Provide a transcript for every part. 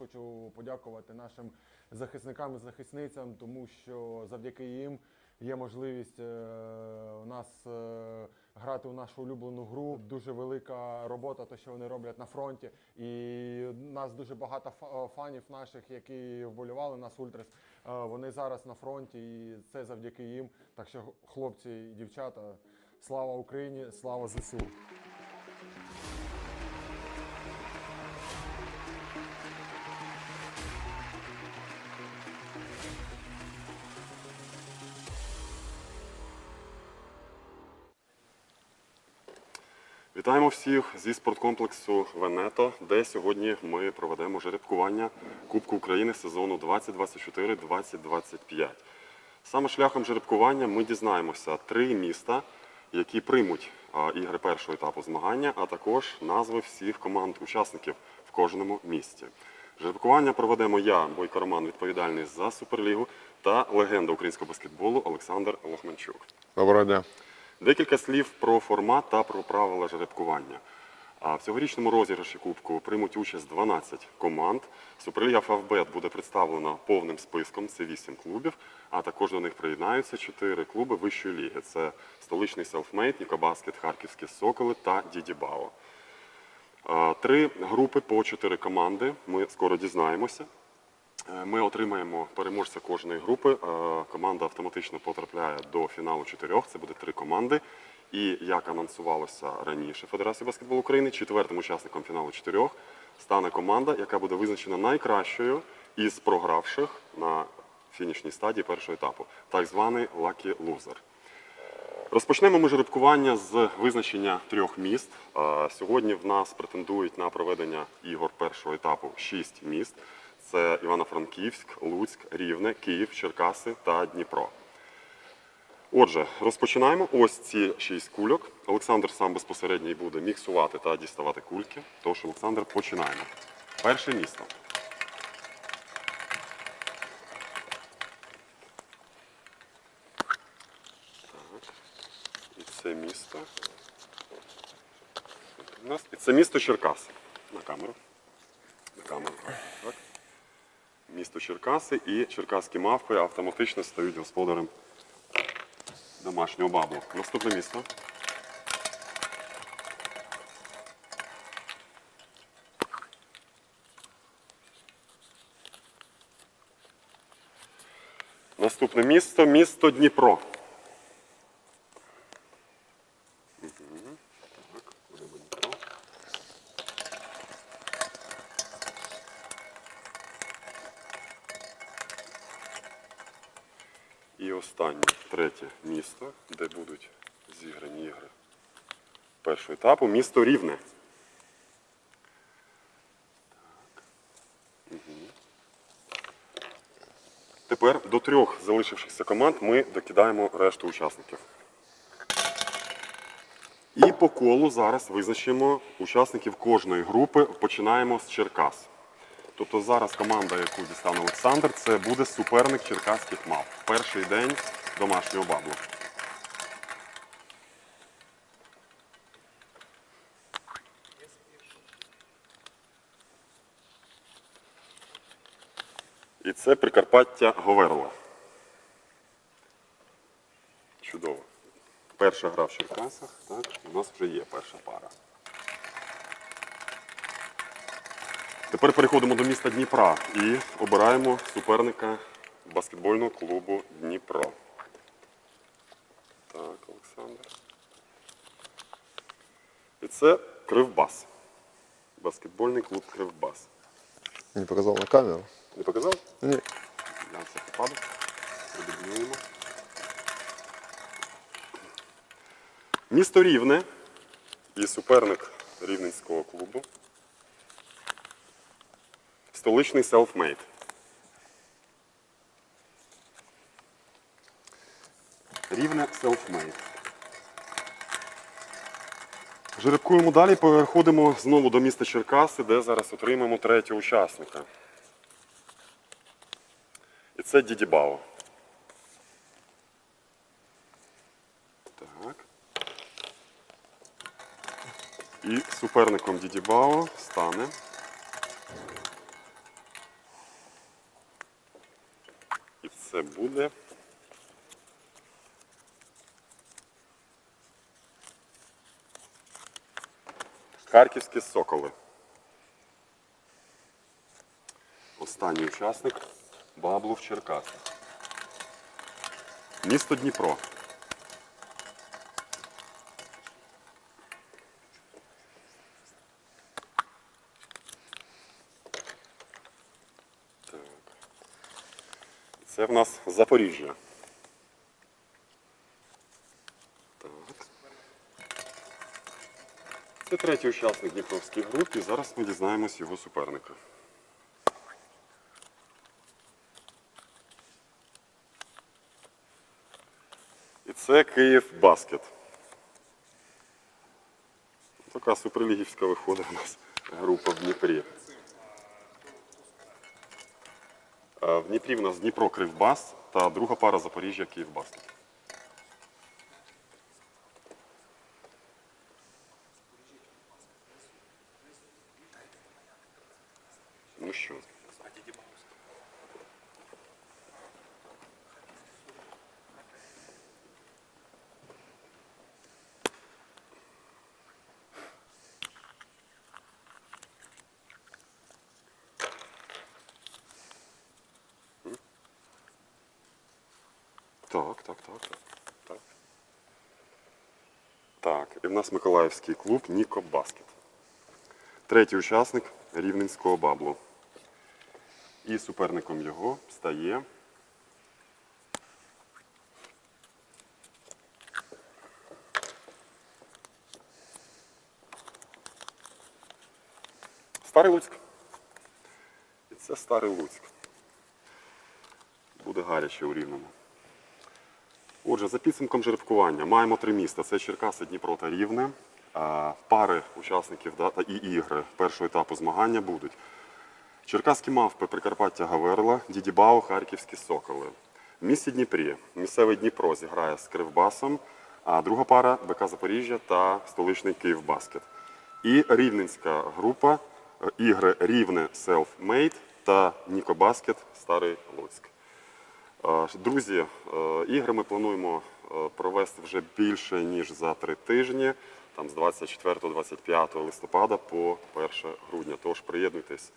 хочу подякувати нашим захисникам і захисницям, тому що завдяки їм є можливість е, у нас е, грати у нашу улюблену гру. Дуже велика робота, те, що вони роблять на фронті. І нас дуже багато фа- фанів наших, які вболівали нас Ультрас. е, Вони зараз на фронті, і це завдяки їм. Так що, хлопці і дівчата, слава Україні, слава ЗСУ. Всіх зі спорткомплексу Венето, де сьогодні ми проведемо жеребкування Кубку України сезону 2024-2025. Саме шляхом жеребкування ми дізнаємося три міста, які приймуть ігри першого етапу змагання, а також назви всіх команд-учасників в кожному місті. Жеребкування проведемо я, Бойко Роман, відповідальний за Суперлігу, та легенда українського баскетболу Олександр Лохманчук. Доброго дня. Декілька слів про формат та про правила жеребкування. В цьогорічному розіграші Кубку приймуть участь 12 команд. Суперліга Фавбет буде представлена повним списком. Це 8 клубів, а також до них приєднаються 4 клуби вищої ліги. Це столичний селфмейт, Нікобаскет, Харківські Соколи та Дідібао. Три групи по 4 команди. Ми скоро дізнаємося. Е, Ми отримаємо переможця кожної групи. Е, Команда автоматично потрапляє до фіналу чотирьох. Це буде три команди. І як анонсувалося раніше Федерації баскетболу України, четвертим учасником фіналу чотирьох стане команда, яка буде визначена найкращою із програвших на фінішній стадії першого етапу, так званий Lucky Loser. Розпочнемо ми жеребкування з визначення трьох міст. Е, Сьогодні в нас претендують на проведення ігор першого етапу шість міст: це Івано-Франківськ, Луцьк, Рівне, Київ, Черкаси та Дніпро. Отже, розпочинаємо. Ось ці шість кульок. Олександр сам безпосередньо буде міксувати та діставати кульки. Тож, Олександр, починаємо. Перше місто. І це місто. І це місто Черкаси. На камеру. На камеру. Так. Місто Черкаси і черкаські мавпи автоматично стають господарем домашнього баблу. Наступне місто. Наступне місто місто Дніпро. Мгм. Так, будемо Дніпро. І останнє, третє місто, де будуть зіграні ігри першого етапу, місто Рівне. Так. Мгм. Тепер до трьох залишившихся команд ми докидаємо решту учасників. І по колу зараз визначимо учасників кожної групи. Починаємо з Черкас. Тобто зараз команда, яку дістане Олександр, це буде суперник черкаських мав. Перший день домашнього баблу. І це Прикарпаття Говерла. Чудово. Перша гра в Черкасах. Так, у нас вже є перша пара. Тепер переходимо до міста Дніпра і обираємо суперника баскетбольного клубу Дніпро. Так, Олександр. І це Кривбас. Баскетбольний клуб Кривбас. Не показал на камеру? Не показав? Ні. Я все випадок. Продублюємо. Місто Рівне і суперник рівненського клубу. Столичний селфмейд. Рівне селфмейд. Жеребкуємо далі, переходимо знову до міста Черкаси, де зараз отримаємо третього учасника. І це Дідібао. Так. І суперником Дідібао стане це буде. Харківські соколи. Останній учасник Баблу в Черкасах. Місто Дніпро. Це в нас Запоріжжя. Так. Це третій учасник Дніпровської групи. Зараз ми дізнаємось його суперника. І це Київ Баскет. Така суперлігівська виходить у нас група в Дніпрі. В Дніпрі в нас Дніпро Кривбас та друга пара Запоріжжя Київбаскет. Ну що? Так, так, так, так. Так, і в нас Миколаївський клуб Ніко Баскет. Третій учасник Рівненського баблу. І суперником його стає. Старий Луцьк. І це Старий Луцьк. Буде гаряче у Рівному. Отже, за підсумком жеребкування маємо три міста: це Черкаси, Дніпро та Рівне. Пари учасників і ігри першого етапу змагання будуть Черкаські мавпи, Прикарпаття Гаверла, Дідібао, Харківські Соколи. В місті Дніпрі місцевий Дніпро зіграє з Кривбасом, а друга пара БК Запоріжжя та столичний Київбаскет. І рівненська група е, ігри Рівне Self-Made та Нікобаскет Старий Луцьк. Е, Друзі, е, ігри ми плануємо е, провести вже більше ніж за три тижні, там з 24-25 листопада по 1 грудня. Тож приєднуйтесь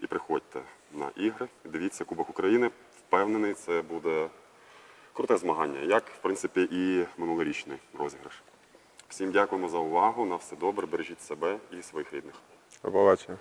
і приходьте на ігри. Дивіться Кубок України. Впевнений, це буде круте змагання, як в принципі і минулорічний розіграш. Всім дякуємо за увагу. На все добре, бережіть себе і своїх рідних. До побачення.